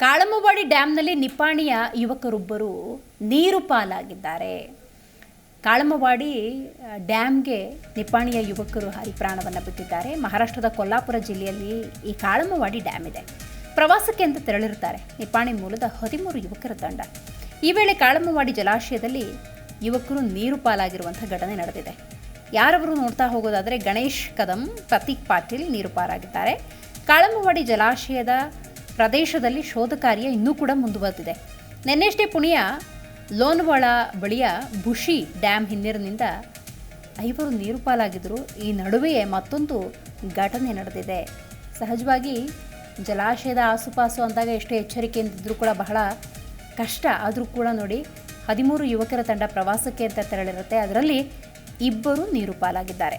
ಕಾಳಮ್ಮವಾಡಿ ಡ್ಯಾಮ್ನಲ್ಲಿ ನಿಪಾಣಿಯ ಯುವಕರೊಬ್ಬರು ನೀರು ಪಾಲಾಗಿದ್ದಾರೆ. ಕಾಳಮ್ಮವಾಡಿ ಆ, ಡ್ಯಾಮ್ಗೆ ನಿಪಾಣಿಯ ಯುವಕರು ಹಾರಿ ಪ್ರಾಣವನ್ನು ಬಿಟ್ಟಿದ್ದಾರೆ. ಮಹಾರಾಷ್ಟ್ರದ ಕೊಲ್ಲಾಪುರ ಜಿಲ್ಲೆಯಲ್ಲಿ ಈ ಕಾಳಮ್ಮವಾಡಿ ಡ್ಯಾಮ್ ಇದೆ. ಪ್ರವಾಸಕ್ಕೆ ಅಂತ ತೆರಳಿರುತ್ತಾರೆ. ನಿಪಾಣಿ ಮೂಲದ ಹದಿಮೂರು ಯುವಕರ ತಂಡ. ಈ ವೇಳೆ ಕಾಳಮ್ಮವಾಡಿ ಜಲಾಶಯದಲ್ಲಿ ಯುವಕರು ನೀರು ಪಾಲಾಗಿರುವಂಥ ಘಟನೆ ನಡೆದಿದೆ. ಯಾರವರು ನೋಡ್ತಾ ಹೋಗೋದಾದರೆ ಗಣೇಶ್ ಕದಂ ಪ್ರತೀಕ್ ಪಾಟೀಲ್ ನೀರು ಪಾರಾಗಿದ್ದಾರೆ. ಕಾಳಮ್ಮವಾಡಿ ಜಲಾಶಯದ ಪ್ರದೇಶದಲ್ಲಿ ಶೋಧ ಕಾರ್ಯ ಇನ್ನೂ ಕೂಡ ಮುಂದುವರೆದಿದೆ. ನಿನ್ನೆಷ್ಟೇ ಪುಣೆಯ ಲೋನ್ವಾಳ ಬಳಿಯ ಬುಷಿ ಡ್ಯಾಮ್ ಹಿನ್ನೀರಿನಿಂದ ಐವರು ನೀರು ಪಾಲಾಗಿದ್ದರು ಈ ನಡುವೆಯೇ ಮತ್ತೊಂದು ಘಟನೆ ನಡೆದಿದೆ. ಸಹಜವಾಗಿ ಜಲಾಶಯದ ಆಸುಪಾಸು ಅಂದಾಗ ಎಷ್ಟೇ ಎಚ್ಚರಿಕೆಯಿಂದಿದ್ರೂ ಕೂಡ ಬಹಳ ಕಷ್ಟ. ಆದರೂ ಕೂಡ ನೋಡಿ, ಹದಿಮೂರು ಯುವಕರ ತಂಡ ಪ್ರವಾಸಕ್ಕೆ ಅಂತ ತೆರಳಿರುತ್ತೆ. ಅದರಲ್ಲಿ ಇಬ್ಬರು ನೀರು ಪಾಲಾಗಿದ್ದಾರೆ